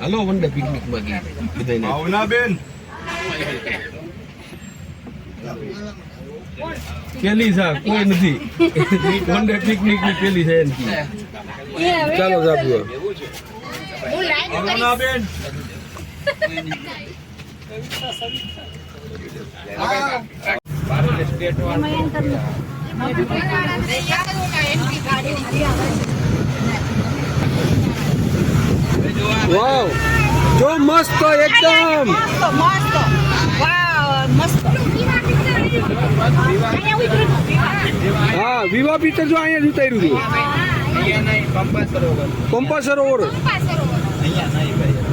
હાલો one day પિકનિકમાં ગઈ બધાને ભાવનાબેન. પેલી છે કોઈ નથી. વન ડે પિકનિકની પેલી છે એની. ચાલો ભાવનાબેન વાવ. જો મસ્ત એકદમ. મસ્ત. હા વિવા પીતર જો અહીંયા જ ઉતાર્યું હતું પંપા સરોવર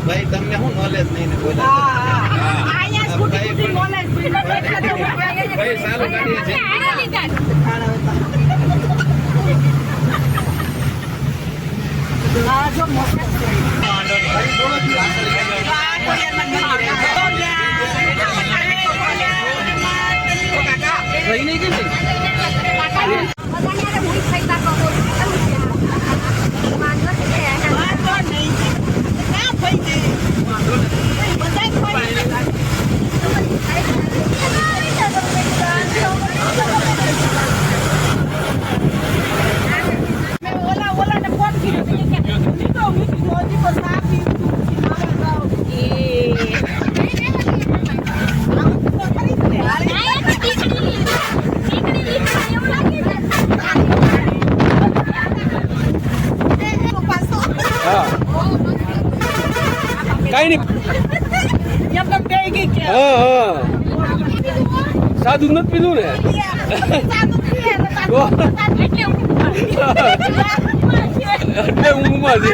ભાઈ તમને શું નોલેજ નહીં ને બોલા સ્કૂટી બોલે ભાઈ સારું ગાડી છે હા જો મસ્ત ઓલા ઓલા ને ફોન કર્યો તો એ કે નીકળો નીકળો હજી પર સાપી હા કઈ નહીં એમને બે ગઈ કે હા હા સાદું નથી પીધું ને? એટલે ઊંઘમાં છે.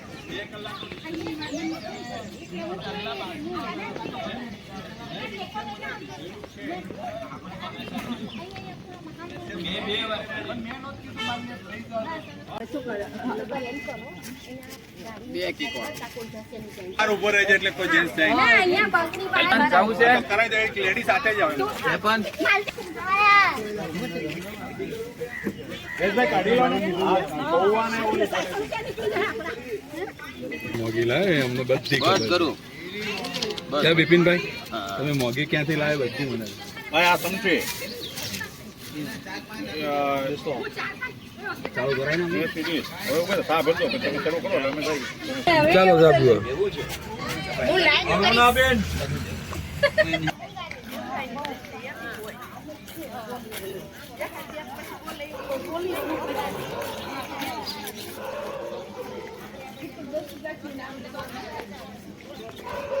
બારીના બાર ઊભો રહે છે એટલે કોઈ જેન્ટ્સ જાય નહીં. કરાવી દે એક લેડી સાથે જ આવે જયેશભાઈ કાઢી લો ને હા, પૌવાને ઓલું મોગી લાવે અમને બધી ખબર કરું. ત્યાં બિપિનભાઈ? તમે મોગી ક્યાંથી લાવે બધી મને? ભાઈ આ સમજે. ચાલો સાહેબ ચાલો Thank you.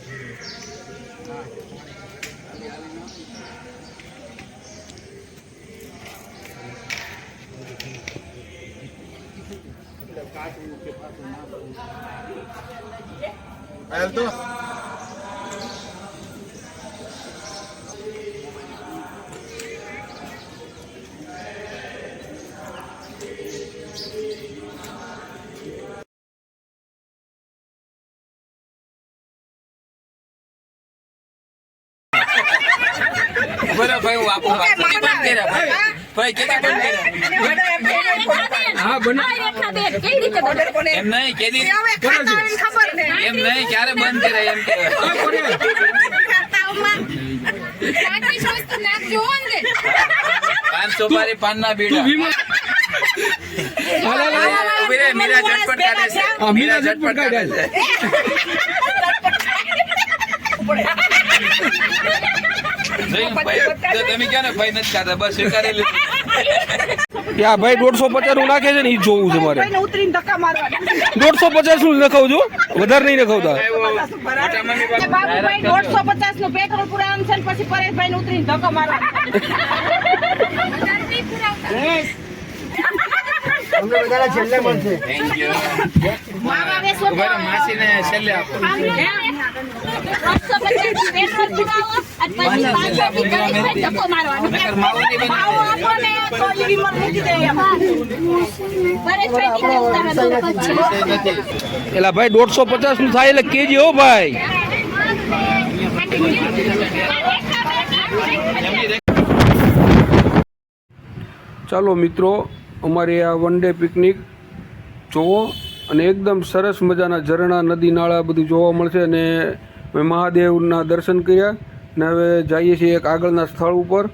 તો હા બને આ રેખાબેન, કેવી રીતે બને? એમ નહીં કેદી કરે છે એમ નહીં ક્યારે બંધ કરે એમ કે. હો ને. પાન ના બીડા. મીરા ઝટપટ કાઢે મીરા ઝટપટ કાઢે તમે ક્યાં ભાઈ નથી ખાતા બસ સ્વીકારી લીધું કે આ ભાઈ દોઢસો પચાસનું નાખે છે ને એ જોવું છે મારે. ઉતરીને ધક્કા મારવા દોઢસો પચાસનું નખાવ છો વધારે નહીં નખાવતા. દોઢસો પચાસનું પેટ્રોલ પુરાવાનું છે પછી પરેશભાઈ ઉતરીને ધક્કો મારવા યુ માસીને છેલ્લે આપો. એટલે ભાઈ, દોઢસો પચાસનું થાય એટલે કેજી હો ભાઈ. ચાલો મિત્રો, અમારી આ વન ડે પિકનિક જોવો અને એકદમ સરસ મજાના ઝરણા, નદી, નાળા બધું જોવા મળશે અને મેં મહાદેવના દર્શન કર્યા અને હવે જઈએ છીએ એક આગળના સ્થળ ઉપર.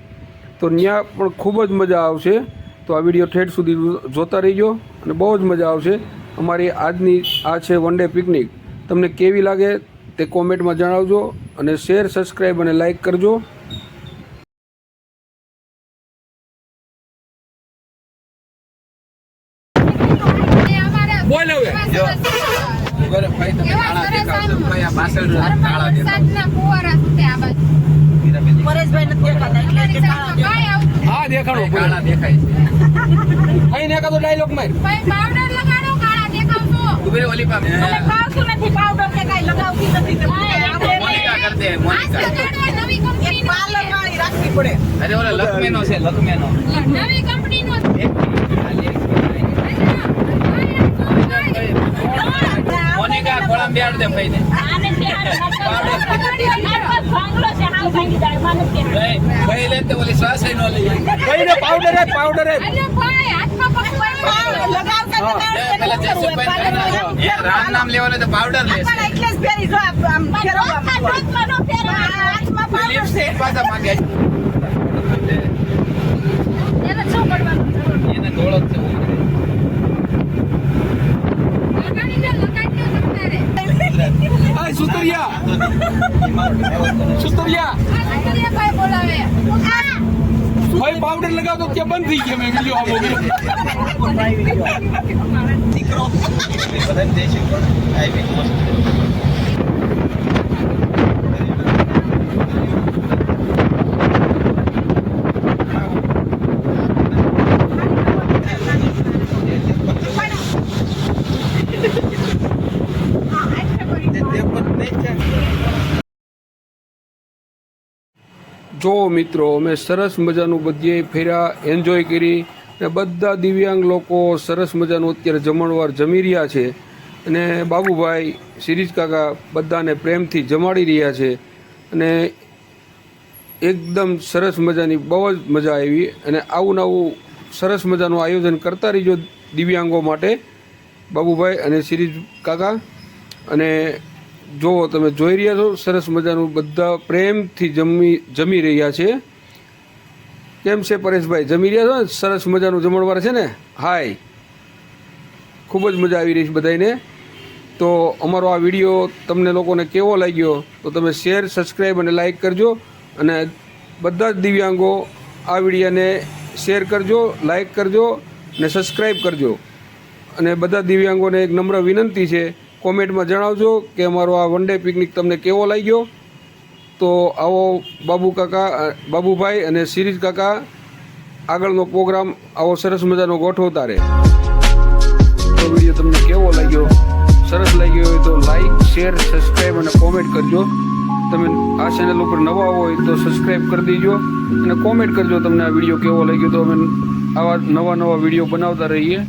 તો ત્યાં પણ ખૂબ જ મજા આવશે. તો આ વીડિયો ઠેઠ સુધી જોતા રહીજો અને બહુ જ મજા આવશે. અમારી આજની આ છે વન ડે પિકનિક. તમને કેવી લાગે તે કોમેન્ટમાં જણાવજો અને શેર સબસ્ક્રાઈબ અને લાઈક કરજો એ અમારા બોલ હવે જો ઊભા રહો, ભાઈ તમે એવા કાળા સરસ દેખાવ છો આનું. ભાઈ આ પાછળ જો ઘરમાં કાળા દેખાવ વરસાદના ફુવારા છૂટે આ બાજુ. મીરાબેન પરેશભાઈ નથી દેખાતા એટલે અમારી કે સાઈડમાં કાંઈ આવતું હા દેખાડો કાળા દેખાય છે. અહીં એકાદો ડાયલોગ માર. ભાઈ પાવડર લગાડો કાળા દેખાવશો. ઊભી રહો, ઓલી પાસે મને નથી પાવડર કે કાંઈ લગાવતી નથી મોનિકા કર મોનિકા. નવી કંપનીનો પાર્લર વાળી રાખવી પડે. અરે ઓલા છે લખમેનો નવી કંપનીનો એક ખાલી એક બેહાડ દે મને ત્યાં ભાઈ ભાઈ લે તો ઓલી શ્વાસ નો લઈ પાવડર પાવડર ભાઈ લગાવતા લે, પેલા જસુભાઈ રામ નામ લેવાનું તો પાવડર જ જો નો પાવડર લિપસ્ટિક પાછા માંગે. એને શું કરવાનું એને ધોળો જ છે લગાડી દે લગાડી દે આ સુતરિયા. સુતરિયા. ભાઈ ભાઈ પાવડર લગાવતો ત્યાં બંધ થઈ ગયો મેં વીડિયો આવો બધા જો મિત્રો, અમે સરસ મજાનું બધે ફેર્યા એન્જોય કરી અને બધા દિવ્યાંગ લોકો સરસ મજાનું અત્યારે જમણવાર જમી રહ્યા છે. અને બાબુભાઈ સિરીજ કાકા બધાને પ્રેમથી જમાડી રહ્યા છે. અને એકદમ સરસ મજાની, બહુ જ મજા આવી. અને આવું નવું સરસ મજાનું આયોજન કરતા રહીજો દિવ્યાંગો માટે. બાબુભાઈ અને સિરીજ કાકા અને જો તમે જોઈ રહ્યા છો, સરસ મજાનું બધા પ્રેમથી જમી જમી રહ્યા છે. કેમ છે પરેશભાઈ? જમી રહ્યા છો ને? સરસ મજાનું જમણવાર છે ને? હાય. ખૂબ જ મજા આવી રહી છે બધાને તો અમારો આ વીડિયો તમને લોકોને કેવો લાગ્યો, તો તમે શેર સબસ્ક્રાઈબ અને લાઈક કરજો અને બધા જ દિવ્યાંગો આ વિડીયાને શેર કરજો લાઈક કરજો અને સબસ્ક્રાઈબ કરજો. અને બધા દિવ્યાંગોને એક નમ્ર વિનંતી છે કોમેન્ટમાં જણાવજો કે અમારો આ વન ડે પિકનિક તમને કેવો લાગ્યો? તો આવો બાબુ કાકા બાબુભાઈ અને સિરીજ કાકા, આગળનો પ્રોગ્રામ આવો સરસ મજાનો ગોઠવતા રહે તો વીડિયો તમને કેવો લાગ્યો? સરસ લાગ્યો હોય તો લાઈક, શેર સબસ્ક્રાઈબ અને કોમેન્ટ કરજો. તમે આ ચેનલ ઉપર નવા હોય તો સબસ્ક્રાઈબ કરી દેજો અને કોમેન્ટ કરજો તમને આ વીડિયો કેવો લાગ્યો તો અમે આવા નવા નવા વીડિયો બનાવતા રહીએ.